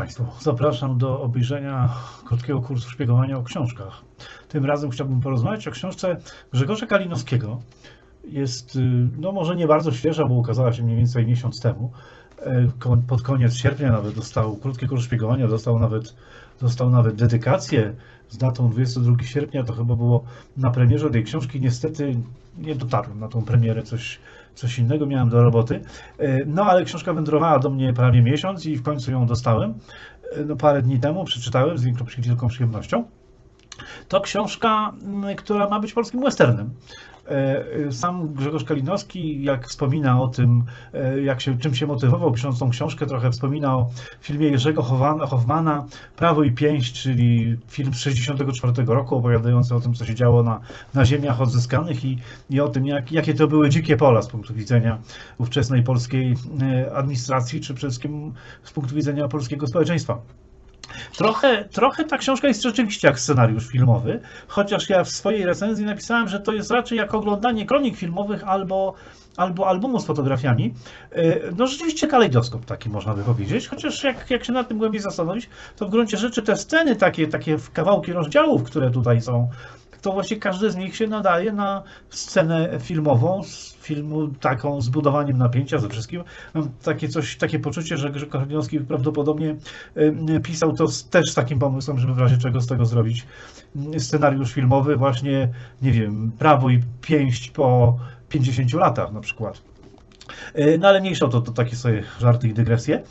Państwu, zapraszam do obejrzenia krótkiego kursu szpiegowania o książkach. Tym razem chciałbym porozmawiać o książce Grzegorza Kalinowskiego. Jest, y, no może nie bardzo świeża, bo ukazała się mniej więcej miesiąc temu. E, Pod koniec sierpnia nawet dostał krótki kurs szpiegowania, dostał nawet, dostał nawet dedykację z datą 22 sierpnia. To chyba było na premierze tej książki. Niestety nie dotarłem na tą premierę, coś, coś innego miałem do roboty. E, No ale książka wędrowała do mnie prawie miesiąc i w końcu ją dostałem. E, No, parę dni temu przeczytałem z wielką przyjemnością. To książka, która ma być polskim westernem. E, e, Sam Grzegorz Kalinowski, jak wspomina o tym, e, jak się, czym się motywował pisząc tą książkę, trochę wspomina o filmie Jerzego Hoffmana- Prawo i Pięść, czyli film z 1964 roku, opowiadający o tym, co się działo na, na ziemiach odzyskanych i, i o tym, jak, jakie to były dzikie pola z punktu widzenia ówczesnej polskiej administracji, czy przede wszystkim z punktu widzenia polskiego społeczeństwa. Trochę, trochę ta książka jest rzeczywiście jak scenariusz filmowy, chociaż ja w swojej recenzji napisałem, że to jest raczej jak oglądanie kronik filmowych albo, albo albumu z fotografiami. Yy, No rzeczywiście kalejdoskop taki można by powiedzieć, chociaż jak, jak się nad tym głębiej zastanowić, to w gruncie rzeczy te sceny, takie, takie kawałki rozdziałów, które tutaj są, to właśnie każdy z nich się nadaje na scenę filmową, z filmu taką z budowaniem napięcia ze wszystkim. Mam takie coś, takie poczucie, że Kalinowski prawdopodobnie y, pisał to z, też z takim pomysłem, żeby w razie czego z tego zrobić y, scenariusz filmowy, właśnie, nie wiem, Prawo i Pięść po 50 latach na przykład. Y, No ale mniejsza to, to takie sobie żarty i dygresje.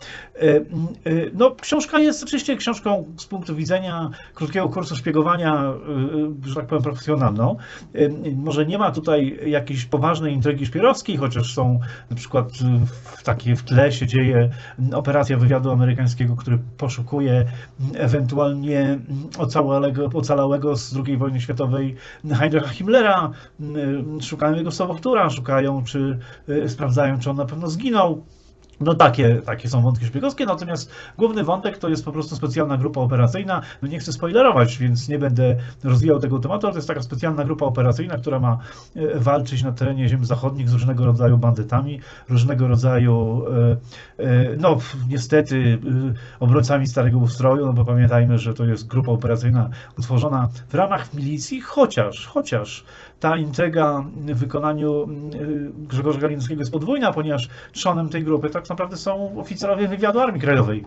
Y, y, No, książka jest oczywiście książką z punktu widzenia krótkiego kursu szpiegowania, że tak powiem, profesjonalną. Może nie ma tutaj jakiejś poważnej intrygi szpiegowskiej, chociaż są na przykład w takie w tle się dzieje operacja wywiadu amerykańskiego, który poszukuje ewentualnie ocalałego, ocalałego z II wojny światowej Heinricha Himmlera. Szukają jego sobowtóra, szukają, czy sprawdzają, on na pewno zginął. No takie, takie są wątki szpiegowskie, natomiast główny wątek to jest po prostu specjalna grupa operacyjna. No nie chcę spoilerować, więc nie będę rozwijał tego tematu, ale to jest taka specjalna grupa operacyjna, która ma e, walczyć na terenie ziem zachodnich z różnego rodzaju bandytami, różnego rodzaju, e, e, no niestety, obrońcami starego ustroju, no bo pamiętajmy, że to jest grupa operacyjna utworzona w ramach milicji, chociaż, chociaż ta intryga w wykonaniu Grzegorza Galińskiego jest podwójna, ponieważ trzonem tej grupy tak naprawdę są oficerowie wywiadu Armii Krajowej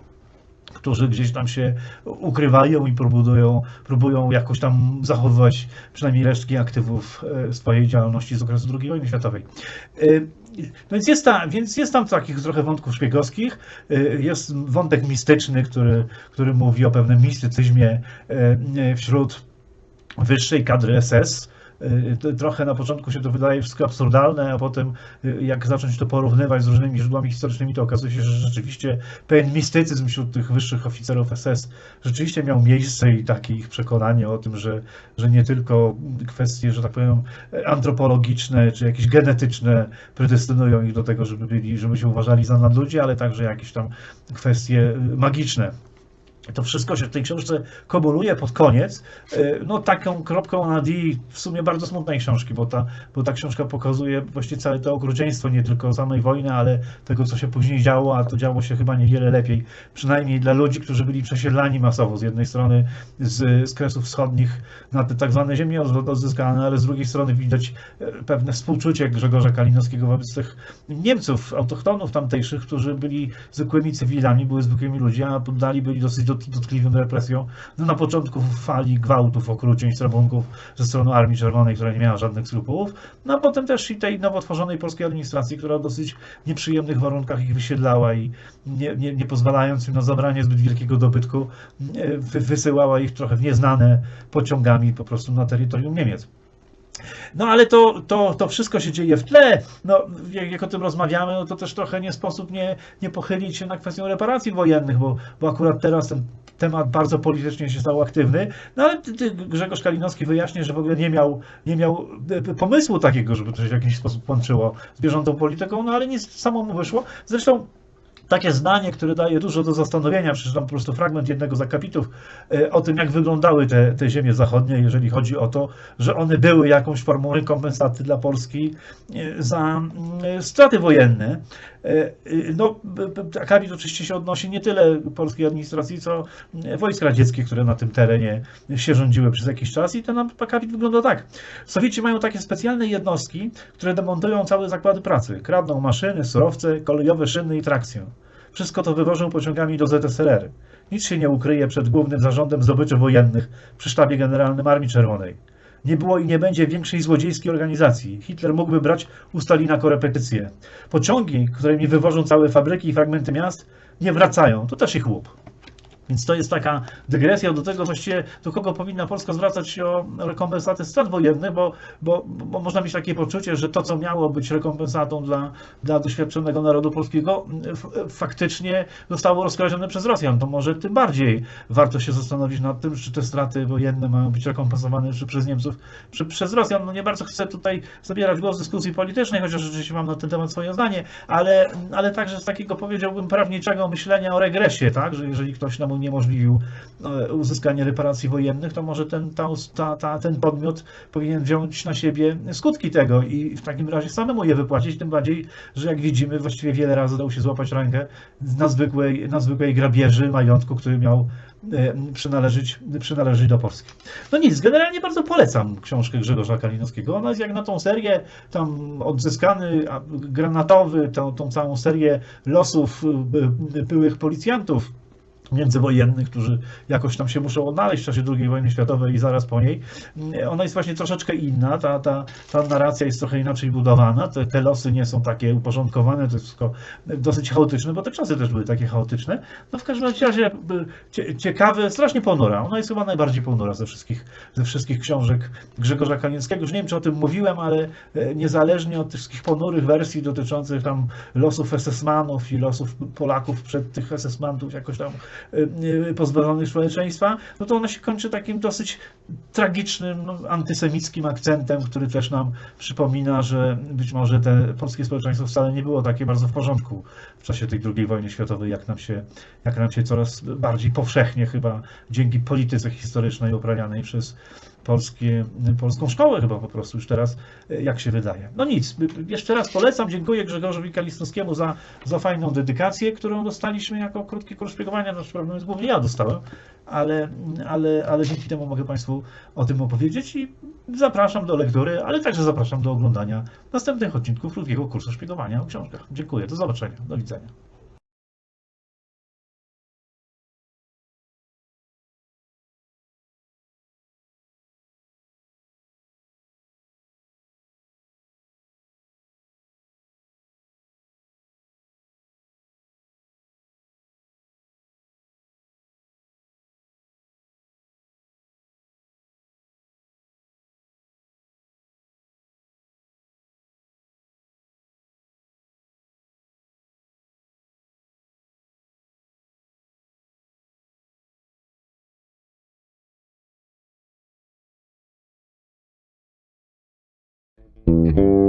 którzy gdzieś tam się ukrywają i próbują, próbują jakoś tam zachowywać przynajmniej resztki aktywów e, swojej działalności z okresu II wojny światowej. E, więc jest, ta, więc jest tam takich trochę wątków szpiegowskich, e, jest wątek mistyczny, który, który mówi o pewnym mistycyzmie wśród wyższej kadry SS. Y, Trochę na początku się to wydaje wszystko absurdalne, a potem y, jak zacząć to porównywać z różnymi źródłami historycznymi, to okazuje się, że rzeczywiście pewien mistycyzm wśród tych wyższych oficerów SS rzeczywiście miał miejsce i takie ich przekonanie o tym, że, że nie tylko kwestie, że tak powiem, antropologiczne czy jakieś genetyczne predestynują ich do tego, żeby byli, żeby się uważali za nadludzi, ale także jakieś tam kwestie y, magiczne. To wszystko się w tej książce kumuluje pod koniec. E, No taką kropką na D w sumie bardzo smutnej książki, bo ta, bo ta książka pokazuje właściwie całe to okrucieństwo nie tylko samej wojny, ale tego, co się później działo, a to działo się chyba niewiele lepiej. Przynajmniej dla ludzi, którzy byli przesiedlani masowo z jednej strony z, z Kresów Wschodnich na te tak zwane ziemie odzyskane, ale z drugiej strony widać e, pewne współczucie Grzegorza Kalinowskiego wobec tych Niemców, autochtonów tamtejszych, którzy byli zwykłymi cywilami, były zwykłymi ludźmi, a poddali byli dosyć dot- dotkliwym. No na początku fali gwałtów, okrucieństw, rabunków ze strony Armii Czerwonej, która nie miała żadnych skrupułów, no a potem też i tej nowo tworzonej polskiej administracji, która w dosyć nieprzyjemnych warunkach ich wysiedlała i nie, nie, nie pozwalając im na zabranie zbyt wielkiego dobytku, e, wy, wysyłała ich trochę w nieznane pociągami po prostu na terytorium Niemiec. No ale to, to, to wszystko się dzieje w tle. No, jak, jak o tym rozmawiamy, no to też trochę nie sposób nie, nie pochylić się nad kwestią reparacji wojennych, bo, bo akurat teraz ten temat bardzo politycznie się stał aktywny. No ale Grzegorz Kalinowski wyjaśnia, że w ogóle nie miał, nie miał e, pomysłu takiego, żeby to się w jakiś sposób łączyło z bieżącą polityką, no ale nie samo mu wyszło. Zresztą takie zdanie, które daje dużo do zastanowienia, przeczytam po prostu fragment jednego z akapitów e, o tym, jak wyglądały te, te ziemie zachodnie, jeżeli chodzi o to, że one były jakąś formą rekompensaty dla Polski e, za mm, straty wojenne. E, No, akapit oczywiście się odnosi nie tyle polskiej administracji, co wojsk radzieckich, które na tym terenie się rządziły przez jakiś czas i ten akapit wygląda tak. Sowieci mają takie specjalne jednostki, które demontują całe zakłady pracy. Kradną maszyny, surowce, kolejowe szyny i trakcję. Wszystko to wywożą pociągami do ZSRR. Nic się nie ukryje przed głównym zarządem zdobyczy wojennych przy sztabie generalnym Armii Czerwonej. Nie było i nie będzie większej złodziejskiej organizacji. Hitler mógłby brać u Stalina korepetycje. Pociągi, którymi wywożą całe fabryki i fragmenty miast, nie wracają. To też ich łup. Więc to jest taka dygresja do tego właściwie, do kogo powinna Polska zwracać się o rekompensatę strat wojennych, bo, bo, bo można mieć takie poczucie, że to, co miało być rekompensatą dla, dla doświadczonego narodu polskiego, faktycznie zostało rozkradzione przez Rosjan. To może tym bardziej warto się zastanowić nad tym, czy te straty wojenne mają być rekompensowane czy przez Niemców, czy przez Rosjan. No nie bardzo chcę tutaj zabierać głos w dyskusji politycznej, chociaż rzeczywiście mam na ten temat swoje zdanie, ale, ale także z takiego powiedziałbym prawniczego myślenia o regresie, tak, że jeżeli ktoś nam uniemożliwił e, uzyskanie reparacji wojennych, to może ten, ta, ta, ten podmiot powinien wziąć na siebie skutki tego i w takim razie samemu je wypłacić, tym bardziej, że jak widzimy, właściwie wiele razy dał się złapać rękę na zwykłej, na zwykłej grabieży majątku, który miał e, przynależeć, przynależeć do Polski. No nic, generalnie bardzo polecam książkę Grzegorza Kalinowskiego. Ona jest jak na tą serię, tam odzyskany granatowy, tą, tą całą serię losów byłych policjantów międzywojennych, którzy jakoś tam się muszą odnaleźć w czasie II wojny światowej i zaraz po niej. Ona jest właśnie troszeczkę inna, ta, ta, ta narracja jest trochę inaczej budowana, te, te losy nie są takie uporządkowane, to jest wszystko dosyć chaotyczne, bo te czasy też były takie chaotyczne. No w każdym razie cie, ciekawe, strasznie ponura. Ona jest chyba najbardziej ponura ze wszystkich, ze wszystkich książek Grzegorza Kanieckiego. Już nie wiem, czy o tym mówiłem, ale e, niezależnie od tych wszystkich ponurych wersji dotyczących tam losów SS-manów i losów Polaków przed tych SS-manów jakoś tam pozbawionych człowieczeństwa, no to ona się kończy takim dosyć tragicznym, no, antysemickim akcentem, który też nam przypomina, że być może te polskie społeczeństwo wcale nie było takie bardzo w porządku w czasie tej II wojny światowej, jak nam się, jak nam się coraz bardziej powszechnie chyba dzięki polityce historycznej uprawianej przez polskie, polską szkołę chyba po prostu już teraz, jak się wydaje. No nic, jeszcze raz polecam, dziękuję Grzegorzowi Kalistowskiemu za, za fajną dedykację, którą dostaliśmy jako krótki kurs szpiegowania, znaczy problem jest głównie ja dostałem, ale, ale, ale dzięki temu mogę Państwu o tym opowiedzieć i zapraszam do lektury, ale także zapraszam do oglądania następnych odcinków krótkiego kursu szpiegowania o książkach. Dziękuję, do zobaczenia, do widzenia. Mm-hmm.